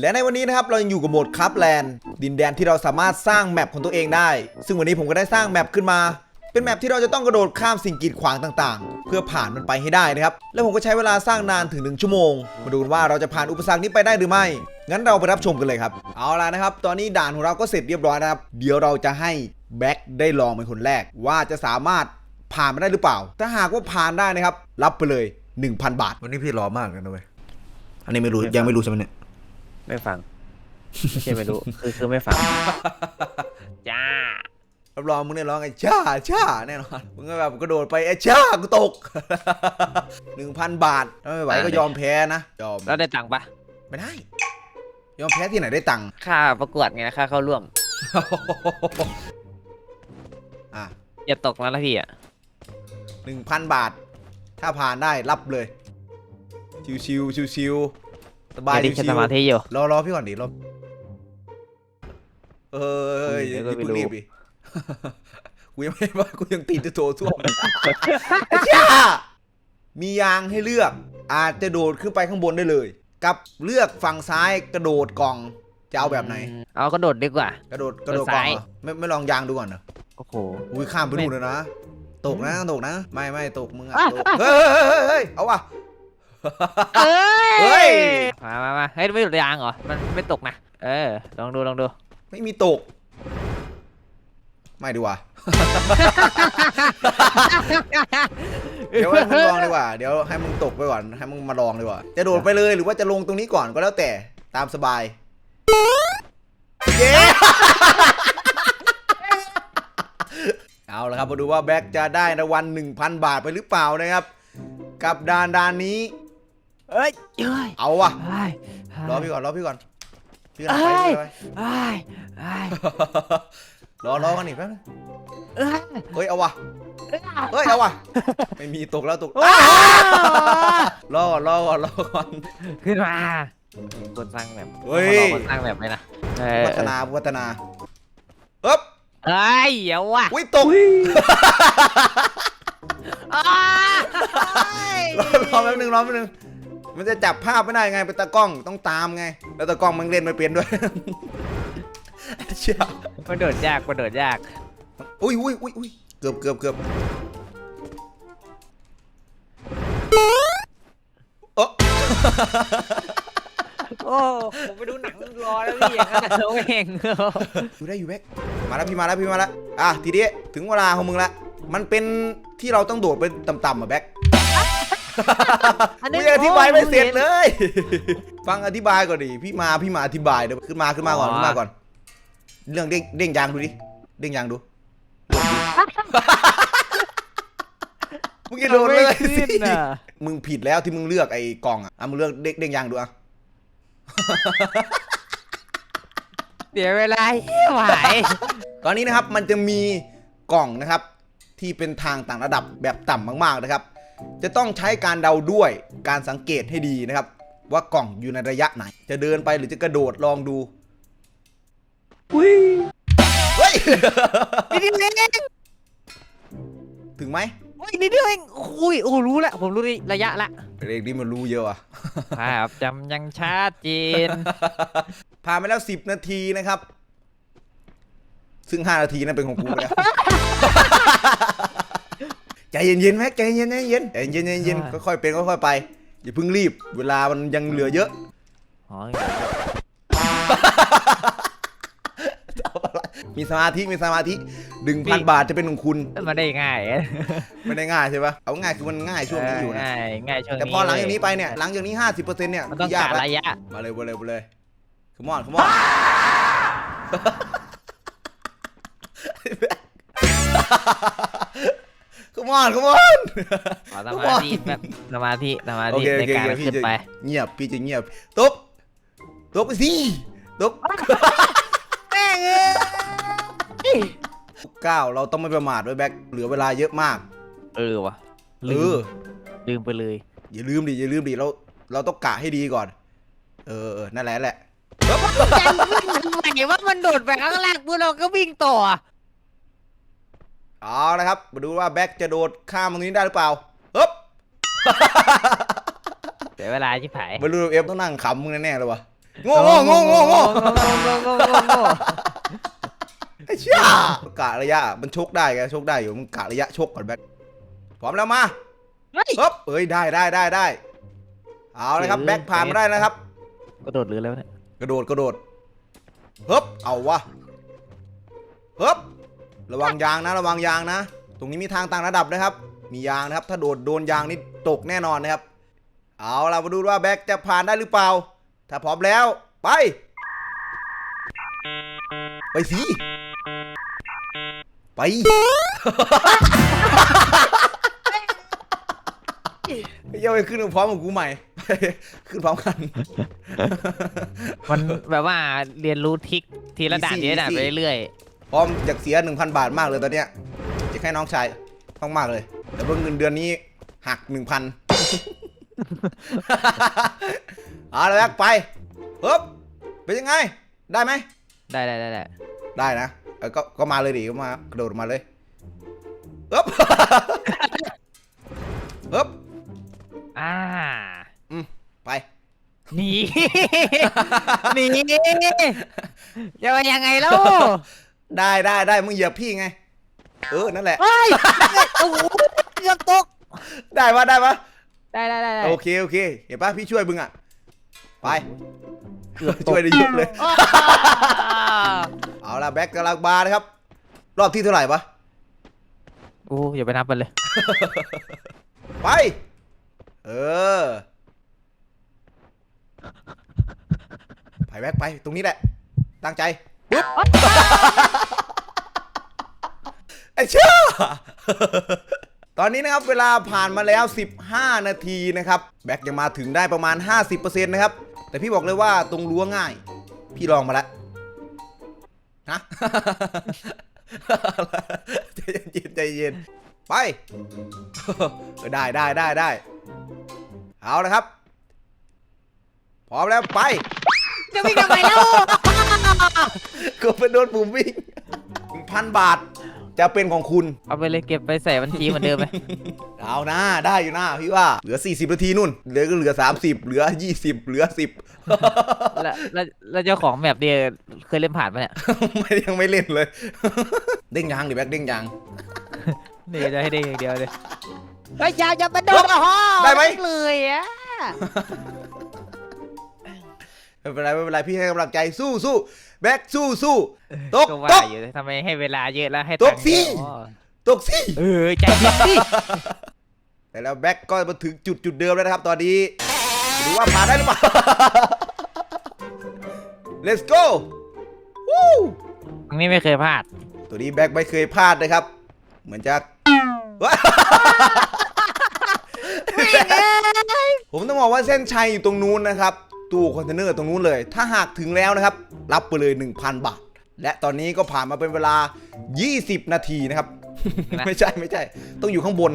และในวันนี้นะครับเรายังอยู่กับโหมดคัพแลนด์ดินแดนที่เราสามารถสร้างแมปของตัวเองได้ ซึ่งวันนี้ผมก็ได้สร้างแมปขึ้นมา เป็นแมปที่เราจะต้องกระโดดข้ามสิ่งกีดขวางต่างๆ เพื่อผ่านมันไปให้ได้นะครับ แล้วผมก็ใช้เวลาสร้างนานถึง 1 ชั่วโมง มาดูกันว่าเราจะผ่านอุปสรรคนี้ไปได้หรือไม่ งั้นเราไปรับชมกันเลยครับ เอาล่ะนะครับ ตอนนี้ด่านของเราก็เสร็จเรียบร้อยนะครับ เดี๋ยวเราจะให้แบ็คได้ลองเป็นคนแรก ว่าจะสามารถผ่านมาได้หรือเปล่า ถ้าหากว่าผ่านได้นะครับ รับไปเลย 1,000 บาท วันนี้พี่รอมากเลยนะเว้ย อันนี้ไม่รู้ยังไม่รู้ใช่ไหมเนี่ย ไม่ฟัง ไม่ใช่ไม่รู้ คือคือไม่ฟัง จ้า รับรองมึงเนี่ยร้องไอ้ช่าช่าแน่นอนมึงก็แบบกระโดดไปไอ้ช่ากูตก หนึ่งพันบาทถ้าไม่ไหวก็ยอมแพ้นะยอมแล้วได้ตังค์ปะไม่ได้ ยอมแพ้ที่ไหนได้ตังค์ค่าประกวดไงค่าเข้าร่วมอะอย่าตกนะละพี่อะหนึ่งพันบาท ถ้าผ่านได้รับเลย ชิวชิวชิวชิวๆ สบายไม่ได้ชิใช้วสมาธิอยู่ ๆรอรอพี่ก่อนดิรอเอ้ยอเดี๋ย่ายวก็เพิ่งไม่รู้ รีบดิ กูยังไม่ว่ากูยังติดจะโถส้วม ไอ้ช่ามียางให้เลือก อาจจะโดดขึ้นไปข้างบนได้เลย กับเลือกฝั่งซ้ายกระโดดกล่องจะเอาแบบไหนอืมเอากระโดดดีกว่า กระโดดกระโดดกล่องซ้ายเหรอไม่ไม่ลองยางดูก่อนเหรอ โอ้โห อุ้ยข้ามไปนู่นเลยนะ ตกนะตกนะ ไม่ไม่ตกมึงอะอะตก เฮ้ยเฮ้ยเฮ้ยเฮ้ยเอาว่ะ เอ้เฮ้ย มามามาเฮ้ยไม่หลุดยางเหรอ มันไม่ตกนะ เออ ลองดู ลองดู ไม่มีตก ไม่ดีกว่า เดี๋ยวให้มึงลองดีกว่า เดี๋ยวให้มึงตกไปก่อน ให้มึงมาลองดีกว่า จะโดดไปเลยหรือว่าจะลงตรงนี้ก่อนก็แล้วแต่ ตามสบาย เย้เอาละครับมาดูว่าแบ็กจะได้รางวัล1,000 บาทไปหรือเปล่านะครับ กับดานดานนี้ เอ้ยเอ้ยเอาว่ะ เอ้ยรอพี่ก่อนรอพี่ก่อนพี่ก่อนไปเอ้ยพี่ก่อนไป เอ้ยเอ้ยรอรอกันอีกแป๊บนึงเอ้ยเฮ้ยเอาว่ะเอ้ยเฮ้ยเอาว่ะไม่มีตกแล้วตกว้าวรอก่อนรอก่อนรอก่อน ขึ้นมาคนสร้างแบบเฮ้ย คนสร้างแบบเลยนะเออพัฒนาพัฒนาเอ๊บเอ้ยเดี๋ยวว่ะอุ้ยตกอ้ารอแป๊บนึงรอแป๊บนึง มันจะจับภาพไม่ได้ไงเป็นตากล้องต้องตามไง แล้วตากล้องมันเล่นไม่เป็นด้วย เชี่ยมันโดดยากมันโดดยาก อุ้ยอุ้ยอุ้ยอุ้ยเกือบเกือบเกือบเออโอ้ผมไปดูหนังรอแล้วพี่อย่างนั้นเราเองอยู่ได้อยู่แบ็คมาแล้วพี่มาแล้วพี่มาแล้วอะทีนี้ถึงเวลาของมึงละมันเป็นที่เราต้องโดดไปต่ำๆอะแบ็ค กูยังอธิบายไม่เสร็จเลย ฟังอธิบายก่อนดิพี่มาพี่มาอธิบายเดี๋ยวขึ้นมาขึ้นมาก่อนขึ้นมาก่อน เรื่องเด้งเด้งยางดูดิเด้งยางดูมึงจะโดนเลยสิขึ้นน่ะมึงผิดแล้วที่มึงเลือกไอ้กล่องอะอะมึงเลือกเด้งเด้งยางดูอะเดี๋ยวเวลาเหี้ยไหวตอนนี้นะครับมันจะมีกล่องนะครับ ที่เป็นทางต่างระดับแบบต่ำมากๆนะครับ จะต้องใช้การเดาด้วยการสังเกตให้ดีนะครับ ว่ากล่องอยู่ในระยะไหน จะเดินไปหรือจะกระโดดลองดูอุ้ยเฮ้ยนิดเดียวเองถึงไหมอุ้ยนิดเดียวเองอุ้ยโอ้รู้ละผมรู้ระยะละเด็กนี่มันรู้เยอะอะภาพจำยังชัดเจนผ่านไปแล้ว 10 นาทีนะครับ ซึ่ง 5 นาทีนั้นเป็นของกูแล้ว ใจเย็นๆแม็กใจเย็นๆใจเย็นใจเย็นใจเย็นอ่าค่อยๆเป็นค่อยๆไปอย่าเพิ่งรีบ เวลามันยังเหลือเยอะอ๋อมีสมาธิมีสมาธิดึงพันบาทจะเป็นของคุณมาได้ง่ายไม่ได้ง่ายใช่ปะเอาง่ายคือมันง่ายช่วงนี้อยู่นะง่ายง่ายช่วงนี้แต่พอหลังจากนี้ไปเนี่ยหลังจากนี้50%เนี่ยมันต้องยากการแล้วระยะ มาเลยมาเลยมาเลยขมอนขมอน ขมอนขมอน ขอสมาธิแบบสมาธิสมาโอธิเคโอในเคการโอเคพี่ขึ้นจะไปเงียบพี่จะเงียบตุ๊บตุ๊บไปสิตุ๊บแม่งเอ้ยเก้าเราต้องไม่ประมาทไว้แบ็คเหลือเวลาเยอะมากเออวะเอลือมลืมไปเลย อย่าลืมดิอย่าลืมดิเราเราต้องกะให้ดีก่อน เออเออนั่นแหละนั่นแหละใจวิ่งทำไมว่ามันโดดไปข้างล่างปุ๊บเราก็วิ่งต่อ เอาละครับ มาดูว่าแบ็คจะโดดข้ามตรงนี้ได้หรือเปล่าฮึบเดี๋ยวเวลาชิบหายไม่รู้เอฟต้องนั่งขำมึงแน่ๆเลยวะโง่โง่โง่โง่โง่โง่โง่โง่โง่โง่โง่ไอ้เชี่ยกะระยะ มันชกได้ไงชกได้อยู่มึงกะระยะชกก่อนแบ็คพร้อมแล้วมาเฮ้ยปึ๊บเอ้ยได้ได้ได้ได้เอาเลยครับเจ๋งแบ็คผ่านมาได้นะครับ กระโดดหรือแล้วะเนี่ยกระโดดกระโดดฮึบเอาวะฮึบ ระวังยางนะ ระวังยางนะ ตรงนี้มีทางต่างระดับนะครับ มียางนะครับ ถ้าโดดโดนยางนี่ตกแน่นอนนะครับ เอาเรามาดูว่าแบ็คจะผ่านได้หรือเปล่า ถ้าพร้อมแล้วไป ไปสิ ไปเย้าไปขึ้นพร้อมกับกูใหม่ ขึ้นพร้อมกัน มันแบบว่าเรียนรู้ทริกทีละด่าน Easy ทีละด่าน easy ไปเรื่อย พร้อมอยากเสีย 1,000 บาทมากเลยตอนเนี้ยจะให้น้องชายต้องมากเลย แต่เพิ่งเงินเดือนนี้หัก 1,000 เอาเลยแบ็คไปปึ๊บเป็นยังไง ได้ไหมๆได้ได้ได้ได้ได้นะเออก็ก็มาเลยดิก็มากระโดดมาเลยปึ๊บปึ๊บอ่าอืมไป หนี หนีจะมายังไงแล้ว ได้ได้ได้มึงเหยียบพี่ไง เออ นั่นแหละ เฮ้ยโอ้โหเกือบตก ได้ปะได้ปะได้ได้ได้ได้โอเค โอเค เห็นปะพี่ช่วยมึงอะ ไป ช่วยได้เยอะเลยอ้าวเอาละแบ็คกำลังบาร์นะครับ รอบที่เท่าไหร่ปะโอ้อย่าไปนับมันเลย ไป เออ ไปแบ็คไป ตรงนี้แหละ ตั้งใจ ปุ๊บไอ้เชื่อตอนนี้นะครับเวลาผ่านมาแล้ว 15 นาทีนะครับ แบ็คยังมาถึงได้ประมาณ 50%นะครับ แต่พี่บอกเลยว่าตรงรั้วง่าย พี่ลองมาแล้วฮะใจเย็นใจเย็นไปเออได้ได้ได้ได้เอาละครับ พร้อมแล้วไป จะวิ่งทำไมแล้ว ก็เป็นโดนปุ่มวิ่งพันบาทจะเป็นของคุณ เอาไปเลยเก็บไปใส่บัญชีเหมือนเดิมไหม เอานะได้อยู่นะพี่ว่าเหลือ 40 นาทีนู่น เหลือก็เหลือ 30 เหลือ 20 เหลือ 10 แล้วแล้วแล้วเจ้าของแมปเนี่ยเคยเล่นผ่านปะเนี่ย ไม่ยังไม่เล่นเลย เด้งยางดิแบ็คเด้งยางนี่จะให้ได้อย่างเดียวเลยเฮ้ยอย่าอย่ามาโดนอะฮะได้ไหม เลยอะไม่เป็นไรไม่เป็นไรพี่ให้กำลังใจสู้สู้ แบ็คสู้สู้ตกก็ตว่ากอยู่ทำไมให้เวลาเยอะแล้วให้ตตักงค์สิเยอะอ๋อตกสิเออใจเย็นสิแต่แล้วแบ็คก็มาถึงจุดจุดเดิมแล้วนะครับตอนนี้ดูว่าผ่านได้หรือเปล่า let's go วู้ตรงนี้ไม่เคยพลาดตัวนี้แบ็คไม่เคยพลาดนะครับ เหมือนจะ ผมต้องบอกว่าเส้นชัยอยู่ตรงนู้นนะครับ ตู้คอนเทนเนอร์ตรงนู้นเลย ถ้าหากถึงแล้วนะครับ รับไปเลย 1,000 บาท และตอนนี้ก็ผ่านมาเป็นเวลา 20 นาทีนะครับนะไม่ใช่ไม่ใช่ ต้องอยู่ข้างบน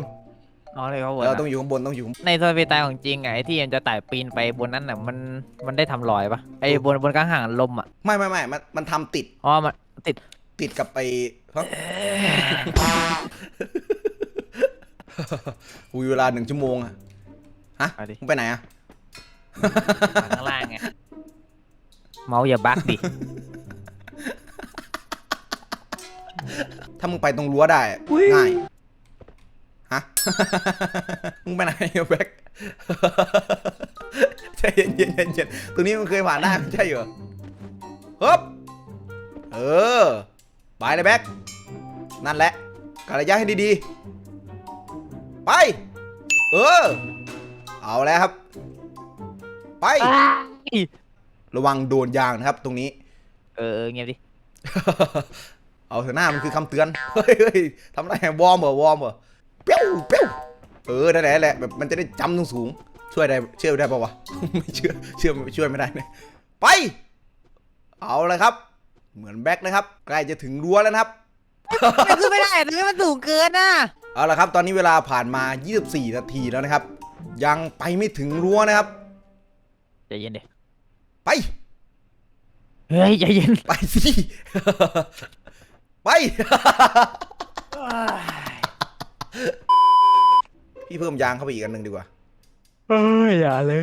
อ๋อเลยเขาบอกเราต้องอยู่ข้างบนต้องอยู่ข้างบนในโซนเวตายของจริงอะไอ้ที่มันจะไต่ปีนไปบนนั้นน่ะมันมันได้ทำรอยปะไอ้บนบนกลางห่างลมอะไม่ไม่ไม่มันมันทำติดอ๋อมันติดติดกับไปฮะอุยเวลาหนึ่งชั่วโมงอะฮะเอาดิมึงไปไหนอะข้างล่างไง เมาส์อย่าบักดิ ถ้ามึงไปตรงรั้วได้อะง่าย ฮะ มึงไปไหนอะแบ็คใจเย็นเย็นเย็นเย็นตรงนี้มึงเคยผ่านได้ไม่ใช่เหรอฮึบเออ ไปเลยแบ็คนั่นแหละกะระยะให้ดีๆ ไป เออ เอาแล้วครับ ไป ระวังโดนยางนะครับ ตรงนี้เออเออเงียบดิ เอาเถอะหน้ามันคือคำเตือน เฮ้ยเฮ้ยทำไรวอร์มเหรอวอร์มเหรอเปี้ยวเปี้ยวเออนั่นแหละนั่นแหละแบบมันจะได้จำสูงสูงๆช่วยได้เชื่อได้ปะวะ ไม่เชื่อเชื่อช่วยไม่ได้เนี่ยไป เอาเลยครับ เหมือนแบ็คนะครับ ใกล้จะถึงรั้วแล้วนะครับ มันขึ้นไม่ได้ตรงนี้มันสูงเกินน่ะเอาละครับ ตอนนี้เวลาผ่านมา 24 นาทีแล้วนะครับ ยังไปไม่ถึงรั้วนะครับ ใจเย็นดิ ไปเฮ้ยใจเย็นไปสิ ไป พี่เพิ่มยางเข้าไปอีกอันหนึ่งดีกว่าเฮ้ยอย่าเลย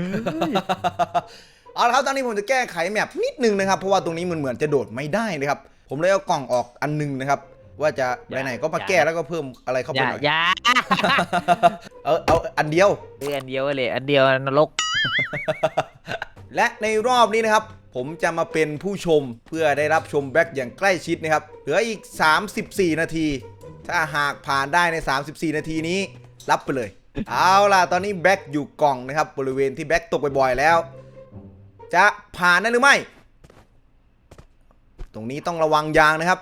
เอาละครับตอนนี้ผมจะแก้ไขแมปนิดนึงนะครับ เพราะว่าตรงนี้มันเหมือนจะโดดไม่ได้นะครับ ผมเลยเอากล่องออกอันหนึงนะครับ ว่าจะอย่าไหนๆก็มาอย่าแก้แล้วก็เพิ่มอะไรเข้าอไปย่าหน่อยอย่าเออเอาอันเดียว เอออันเดียวเลยอันเดียวนรก และในรอบนี้นะครับ ผมจะมาเป็นผู้ชมเพื่อได้รับชมแบ็กอย่างใกล้ชิดนะครับ เหลืออีก 34 นาที ถ้าหากผ่านได้ใน 34 นาทีนี้ รับไปเลย เอาล่ะ ตอนนี้แบ็กอยู่กล่องนะครับบริเวณที่แบ็กตกบ่อยๆแล้ว จะผ่านได้หรือไม่ ตรงนี้ต้องระวังยางนะครับ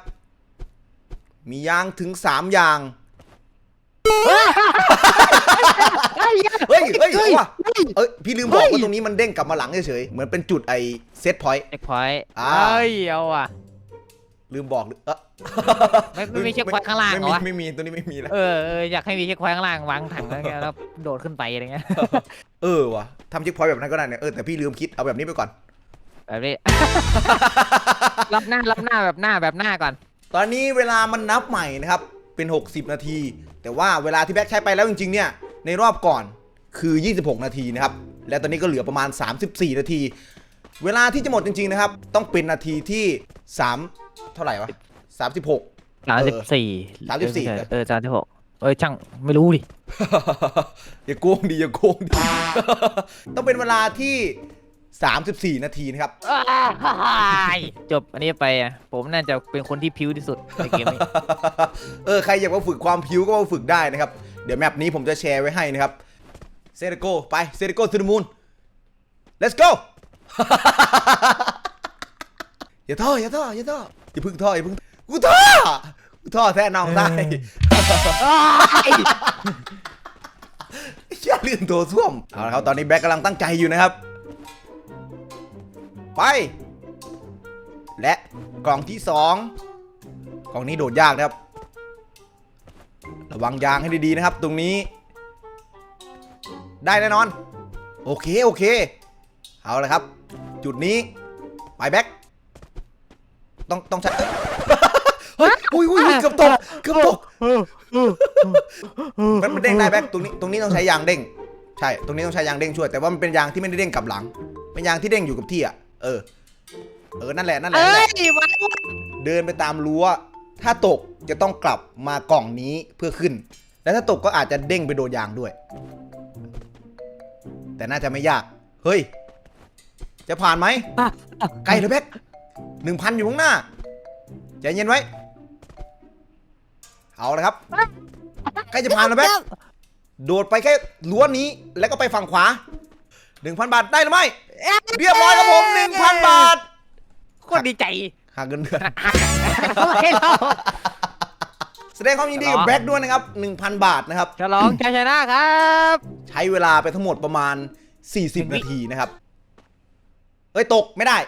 มียางถึง 3 อย่าง เฮ้ยเฮ้ยเอาว่ะเอ้ยพี่ลืมบอกว่าตรงนี้มันเด้งกลับมาหลังเฉยๆเหมือนเป็นจุดไอเซตพอยต์ เช็คพอยต์อ่า เอ้ยเอาอะ ลืมบอกหรือเออไม่ไม่มีเช็คพอยต์ข้างล่างไม่เหรอมีวะไม่มีตัวนี้ไม่มีแล้วเออเอออยากให้มีเช็คพอยต์ข้างล่างวางถังแล้วแกแล้วโดดขึ้นไปอะไรเงี้ยเออว่ะทำเช็คพอยต์แบบนั้นก็ได้เนี่ยเออแต่พี่ลืมคิดเอาแบบนี้ไปก่อน แบบนี้ รับหน้ารับหน้าแบบหน้าแบบหน้าก่อน ตอนนี้เวลามันนับใหม่นะครับเป็น 60 นาที แต่ว่าเวลาที่แบ็คใช้ไปแล้วจริงๆเนี่ย ในรอบก่อนคือ 26 นาทีนะครับ และตอนนี้ก็เหลือประมาณ 34 นาที เวลาที่จะหมดจริงๆนะครับ ต้องเป็นนาทีที่ 3 เท่าไหร่วะ 36 สามสิบสี่สามสิบสี่ เออสามสิบหกเอ้ยช่างไม่รู้ดิ อย่าโกงดิอย่าโกงดิต้องเป็นเวลาที่ 34 นาทีนะครับ จบอันนี้ไปอะ ผมน่าจะเป็นคนที่พิ้วที่สุดในเกมนี้ เออใครอยากมาฝึกความผิวก็มาฝึกได้นะครับ เดี๋ยวแมปนี้ผมจะแชร์ไว้ให้นะครับ เซเรโกไป เซเรโกทูดมูน let's go อย่าท่ออย่าท่ออย่าท่ออย่าพึ่งท่ออย่าพึ่งกูท่อกูท่อแท้น้องได้อย่าลื่นตัวส้วมเอาละครับตอนนี้แบ็คกำลังตั้งใจอยู่นะครับ ไป และกล่องที่สองกล่องนี้โดดยากนะครับ ระวังยางให้ดีๆนะครับ ตรงนี้ ได้แน่นอน โอเคโอเค เอาละครับ จุดนี้ ไปแบ็คต้องต้องใช้เฮ้ยอุ้ยอุ้ยอุ้ยเกือบตกเกือบตกมันมันเด้งได้แบ็คตรงนี้ตรงนี้ต้องใช้ยางเด้ง ใช่ ตรงนี้ต้องใช้ยางเด้งช่วย แต่ว่ามันเป็นยางที่ไม่ได้เด้งกลับหลัง เป็นยางที่เด้งอยู่กับที่อะ เออ เออ นั่นแหละ นั่นแหละเอ้นั่นแหละยมันเดินไปตามรั้ว ถ้าตกจะต้องกลับมากล่องนี้เพื่อขึ้น และถ้าตกก็อาจจะเด้งไปโดนยางด้วย แต่น่าจะไม่ยาก เฮ้ย จะผ่านไหมไกลเลยแบ็คหนึ่งพันอยู่ข้างหน้าใจเย็นไว้ เอาเลยครับใกล้จะผ่านแล้วแบ็คโดดไปแค่รั้วนี้แล้วก็ไปฝั่งขวาหนึ่งพันบาทได้หรือไม่เรียบร้อยครับผมหนึ่งพันบาท โคตรดีใจหักเงินเดือน ไม่เราแสดงความยินดีกับแบ็คด้วยนะครับ 1,000 บาทนะครับ ฉลองชัยชนะครับใช้เวลาไปทั้งหมดประมาณ 40 นาทีนะครับ เอ้ย ตกไม่ได้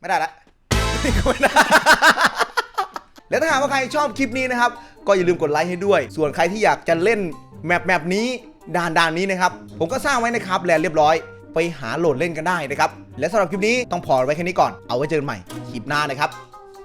ไม่ได้ละไม่ได้ และถ้าหากว่าใครชอบคลิปนี้นะครับ ก็อย่าลืมกดไลค์ให้ด้วย ส่วนใครที่อยากจะเล่นแมปแมปนี้ด่านด่านนี้นะครับ ผมก็สร้างไว้นะครับแลนด์เรียบร้อย ไปหาโหลดเล่นกันได้นะครับ และสำหรับคลิปนี้ต้องพอไว้แค่นี้ก่อน เอาไว้เจอกันใหม่คลิปหน้านะครับ